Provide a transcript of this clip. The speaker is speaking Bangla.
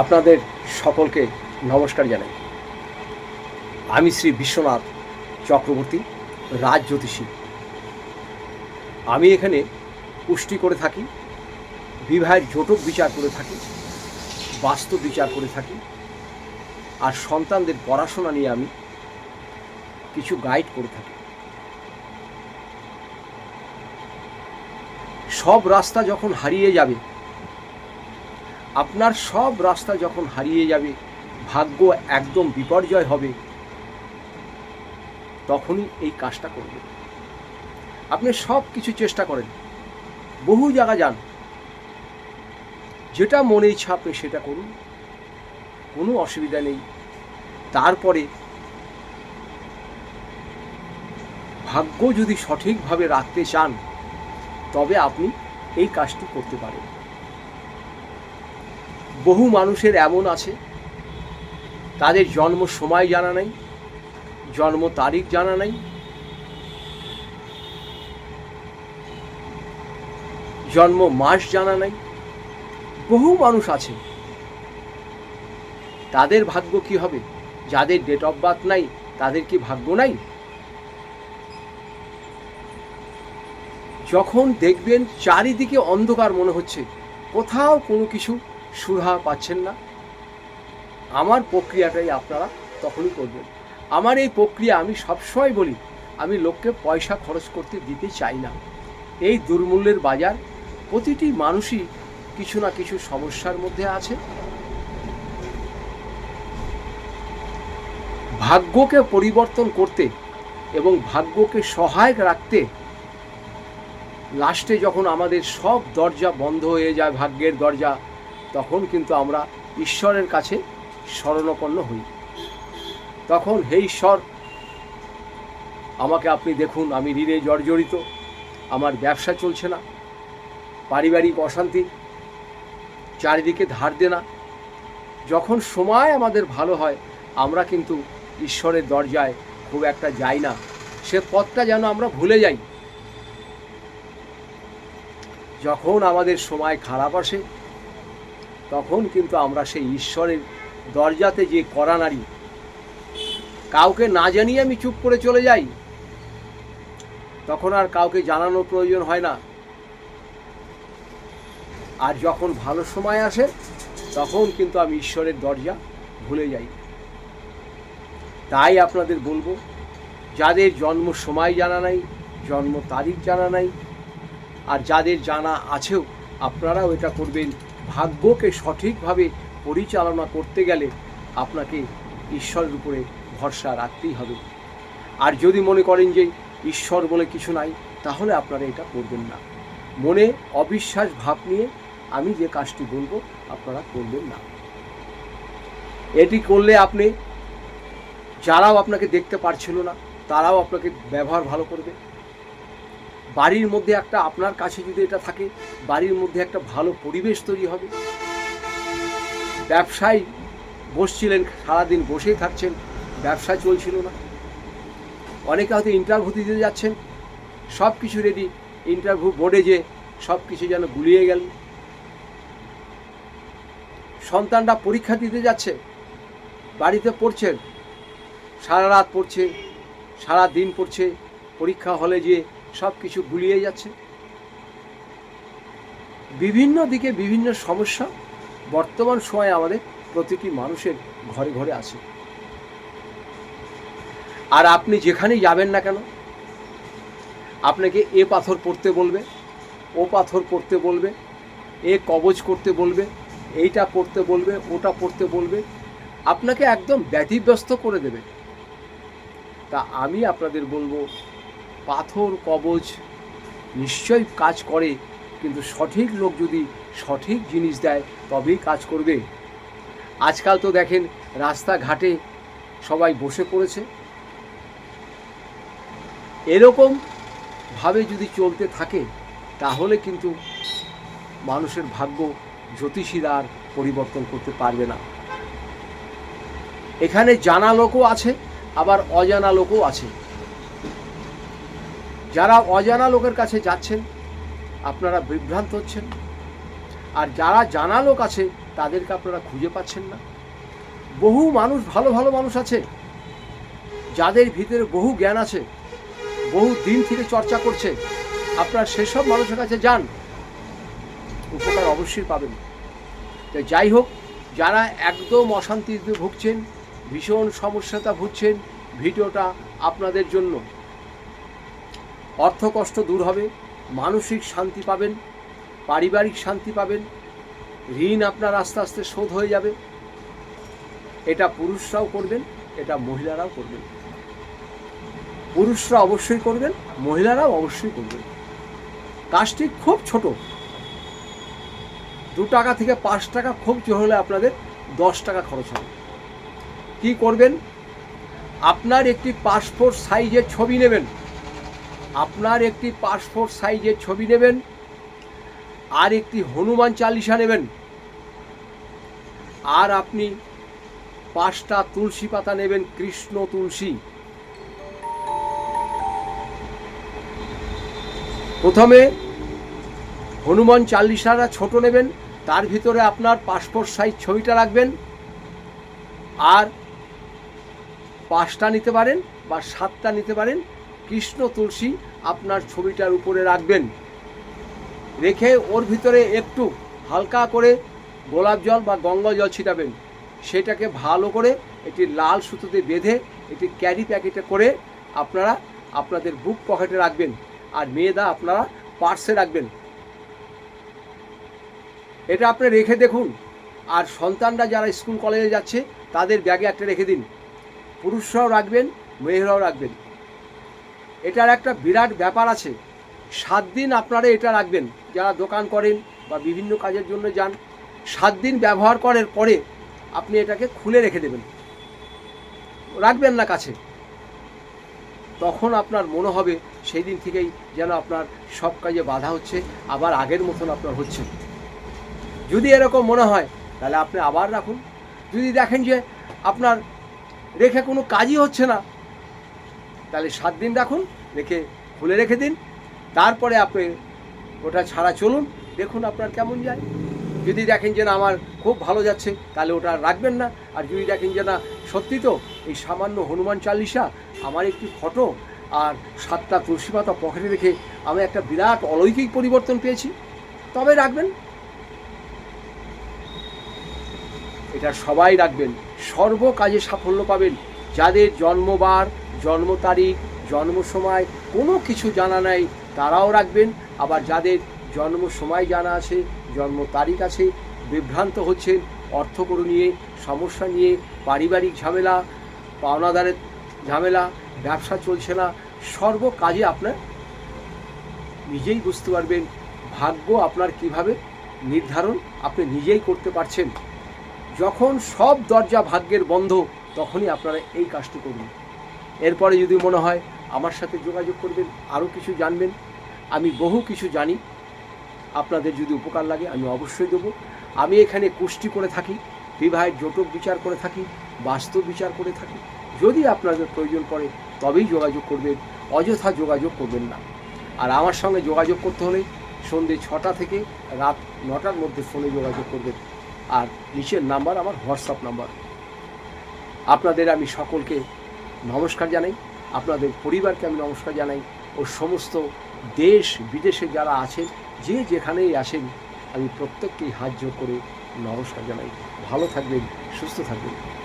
আপনাদের সকলকে নমস্কার জানাই। আমি শ্রী বিশ্বনাথ চক্রবর্তী, রাজ জ্যোতিষী। আমি এখানে পুষ্টি করে থাকি, বিবাহের জোটক বিচার করে থাকি বাস্তু বিচার করে থাকি, আর সন্তানদের পড়াশোনা নিয়ে আমি কিছু গাইড করে থাকি। সব রাস্তা যখন হারিয়ে যাবে আপনার সব রাস্তা যখন হারিয়ে যাবে, ভাগ্য একদম বিপর্যয় হবে, তখনই এই কাজটা করবে আপনি সব কিছু চেষ্টা করেন, বহু জায়গা যান। যেটা মনে ইচ্ছা আপনি সেটা করুন, কোনো অসুবিধা নেই। তারপরে ভাগ্য যদি সঠিকভাবে রাখতে চান, তবে আপনি এই কাজটি করতে পারেন। বহু মানুষের এমন আছে। তাদের জন্ম সময় জানা নাই, জন্ম তারিখ জানা নাই। জন্ম মাস জানা নাই। বহু মানুষ আছে। তাদের ভাগ্য কি হবে? যাদের ডেট অফ বার্থ নাই, তাদের কি ভাগ্য নাই? যখন দেখবেন চারিদিকে অন্ধকার মনে হচ্ছে, কোথাও কোনো কিছু সুরাহা পাচ্ছেন না। আমার প্রক্রিয়াটাই আপনারা তখনই করবেন। আমার এই প্রক্রিয়া আমি সবসময় বলি, আমি লোককে পয়সা খরচ করতে দিতে চাই না। এই দুর্মূল্যের বাজার প্রতিটি মানুষই কিছু না কিছু সমস্যার মধ্যে আছে। ভাগ্যকে পরিবর্তন করতে এবং ভাগ্যকে সহায়ক রাখতে লাস্টে যখন আমাদের সব দরজা বন্ধ হয়ে যায়, ভাগ্যের দরজা তখন কিন্তু আমরা ঈশ্বরের কাছে শরণাপন্ন হই। তখন হে ঈশ্বর, আমাকে আপনি দেখুন, আমি ঋণে জর্জরিত, আমার ব্যবসা চলছে না, পারিবারিক অশান্তি, চারিদিকে ধার দেনা। যখন সময় আমাদের ভালো হয়, আমরা কিন্তু ঈশ্বরের দরজায় খুব একটা যাই না, সে পথটা যেন আমরা ভুলে যাই। যখন আমাদের সময় খারাপ আসে তখন কিন্তু আমরা সেই ঈশ্বরের দরজাতে যে করা নারী, কাউকে না জানিয়ে আমি চুপ করে চলে যাই, তখন আর কাউকে জানানোর প্রয়োজন হয় না। আর যখন ভালো সময় আসে, তখন কিন্তু আমি ঈশ্বরের দরজা ভুলে যাই। তাই আপনাদের বলব, যাদের জন্ম সময় জানা নাই, জন্ম তারিখ জানা নাই, আর যাদের জানা আছেও, আপনারাও এটা করবেন। ভাগ্যকে সঠিকভাবে পরিচালনা করতে গেলে আপনাকে ঈশ্বরের উপরে ভরসা রাখতেই হবে। আর যদি মনে করেন যে ঈশ্বর বলে কিছু নাই, তাহলে আপনারা এটা করবেন না। মনে অবিশ্বাস ভাব নিয়ে আমি যে কাজটি বলব, আপনারা করবেন না। এটি করলে আপনি, যারাও আপনাকে দেখতে পারছিল না, তারাও আপনাকে ব্যবহার ভালো করবে। বাড়ির মধ্যে একটা আপনার কাছে যদি এটা থাকে, বাড়ির মধ্যে একটা ভালো পরিবেশ তৈরি হবে। ব্যবসায় বসছিলেন, সারাদিন বসেই থাকছেন, ব্যবসা চলছিল না। অনেকে হয়তো ইন্টারভিউ দিতে যাচ্ছেন সব কিছু রেডি ইন্টারভিউ বোর্ডে যে সব কিছু যেন গুলিয়ে গেল। সন্তানরা পরীক্ষা দিতে যাচ্ছে, বাড়িতে পড়ছেন, সারা রাত পড়ছে, সারা দিন পড়ছে, পরীক্ষা হলে যে সব কিছু গুলিয়ে যাচ্ছে। বিভিন্ন দিকে বিভিন্ন সমস্যা বর্তমান সময়ে আমাদের প্রতিটি মানুষের ঘরে ঘরে আছে। আর আপনি যেখানেই যাবেন না কেন, আপনাকে এ পাথর পড়তে বলবে, ও পাথর পড়তে বলবে, এ কবজ করতে বলবে, এইটা পড়তে বলবে, ওটা পড়তে বলবে, আপনাকে একদম ব্যতিব্যস্ত করে দেবে। তা আমি আপনাদের বলব পাথর, কবজ নিশ্চয়ই কাজ করে, কিন্তু সঠিক লোক যদি সঠিক জিনিস দেয়, তবেই কাজ করবে। আজকাল তো দেখেন রাস্তাঘাটে সবাই বসে পড়েছে। এরকম ভাবে যদি চলতে থাকে, তাহলে কিন্তু মানুষের ভাগ্য জ্যোতিষীরা আর পরিবর্তন করতে পারবে না। এখানে জানা লোকও আছে, আবার অজানা লোকও আছে। যারা অজানা লোকের কাছে যাচ্ছেন, আপনারা বিভ্রান্ত হচ্ছেন। আর যারা জানা লোক আছে, তাদেরকে আপনারা খুঁজে পাচ্ছেন না। বহু মানুষ, ভালো ভালো মানুষ আছে, যাদের ভিতরে বহু জ্ঞান আছে, বহু দিন থেকে চর্চা করছে। আপনার সেসব মানুষের কাছে যান, উপকার অবশ্যই পাবেন। তো যাই হোক, যারা একদম অশান্তিতে ভুগছেন, ভীষণ সমস্যাটা ভুগছেন, ভিডিওটা আপনাদের জন্য। অর্থ কষ্ট দূর হবে, মানসিক শান্তি পাবেন, পারিবারিক শান্তি পাবেন, ঋণ আপনার আস্তে আস্তে শোধ হয়ে যাবে। এটা পুরুষরাও করবেন, এটা মহিলারাও করবেন। পুরুষরা অবশ্যই করবেন, মহিলারাও অবশ্যই করবেন। কাজটি খুব ছোট। দু টাকা থেকে পাঁচ টাকা খুব জোর হলে আপনাদের দশ টাকা খরচ হবে। কি করবেন? আপনার একটি পাসপোর্ট সাইজের ছবি নেবেন। আপনার একটি পাসপোর্ট সাইজের ছবি নেবেন, আর একটি হনুমান চালিসা নেবেন, আর আপনি পাঁচটা তুলসী পাতা নেবেন, কৃষ্ণ তুলসী। প্রথমে হনুমান চাল্লিশারা ছোট নেবেন, তার ভিতরে আপনার পাসপোর্ট সাইজ ছবিটা রাখবেন, আর পাঁচটা নিতে পারেন বা সাতটা নিতে পারেন কৃষ্ণ তুলসী আপনার ছবিটার উপরে রাখবেন। রেখে ওর ভিতরে একটু হালকা করে গোলাপ জল বা গঙ্গা জল ছিটাবেন। সেটাকে ভালো করে একটি লাল সুতোতে বেঁধে একটি ক্যারি প্যাকেটে করে আপনারা আপনাদের বুক পকেটে রাখবেন আর মেয়েদা আপনারা পার্সে রাখবেন। এটা আপনি রেখে দেখুন আর সন্তানরা যারা স্কুল কলেজে যাচ্ছে তাদের ব্যাগে একটা রেখে দিন। পুরুষরাও রাখবেন, মেয়েরাও রাখবেন। এটার একটা বিরাট ব্যাপার আছে। সাত দিন আপনারা এটা রাখবেন। যারা দোকান করেন বা বিভিন্ন কাজের জন্য যান, সাত দিন ব্যবহার করার পরে আপনি এটাকে খুলে রেখে দেবেন। রাখবেন না কাছে। তখন আপনার মনে হবে সেই দিন থেকেই যেন আপনার সব কাজে বাধা হচ্ছে, আবার আগের মতন আপনার হচ্ছে। যদি এরকম মনে হয়, তাহলে আপনি আবার রাখুন। যদি দেখেন যে আপনার রেখে কোনো কাজই হচ্ছে না তাহলে সাত দিন রাখুন, রেখে খুলে রেখে দিন। তারপরে আপনি ওটা ছাড়া চলুন, দেখুন আপনার কেমন যায়। যদি দেখেন যে না, আমার খুব ভালো যাচ্ছে, তাহলে ওটা রাখবেন না। আর যদি দেখেন যে না, সত্যি তো এই সামান্য হনুমান চালিশা আমার একটি ফটো আর সাতটা তুলসী পাতা পকেটে রেখে আমি একটা বিরাট অলৌকিক পরিবর্তন পেয়েছি, তবে রাখবেন। এটা সবাই রাখবেন। সর্ব কাজে সাফল্য পাবেন। যাদের জন্মবার জন্ম তারিখ, জন্ম সময়, কোনো কিছু জানা নাই, তারাও রাখবেন। আবার যাদের জন্ম সময় জানা আছে, জন্ম তারিখ আছে, বিভ্রান্ত হচ্ছেন, অর্থকরু নিয়ে, সমস্যা নিয়ে, পারিবারিক ঝামেলা, পাওনাদারের ঝামেলা, ব্যবসা চলছে না, সর্ব কাজে আপনার নিজেই বুঝতে পারবেন, ভাগ্য আপনার কীভাবে নির্ধারণ, আপনি নিজেই করতে পারছেন। যখন সব দরজা ভাগ্যের বন্ধ, তখনই আপনারা এই কাজটি করুন। এরপরে যদি মনে হয় আমার সাথে যোগাযোগ করবেন, আরও কিছু জানবেন, আমি বহু কিছু জানি। আপনাদের যদি উপকার লাগে, আমি অবশ্যই দেবো। আমি এখানে কুষ্টি করে থাকি, বিবাহের জটক বিচার করে থাকি, বাস্তব বিচার করে থাকি। যদি আপনাদের প্রয়োজন পড়ে, তবেই যোগাযোগ করবেন, অযথা যোগাযোগ করবেন না। আর আমার সঙ্গে যোগাযোগ করতে হলে সন্ধ্যে ছটা থেকে রাত নটার মধ্যে ফোনে যোগাযোগ করবেন। আর নিচের নাম্বার আমার হোয়াটসঅ্যাপ নাম্বার। আপনাদের আমি সকলকে নমস্কার জানাই, আপনাদের পরিবারকে আমি নমস্কার জানাই ও সমস্ত দেশ, বিদেশে যারা আছেন, যে যেখানেই আসেন আমি প্রত্যেককেই হাত করে নমস্কার জানাই। ভালো থাকবেন, সুস্থ থাকবেন।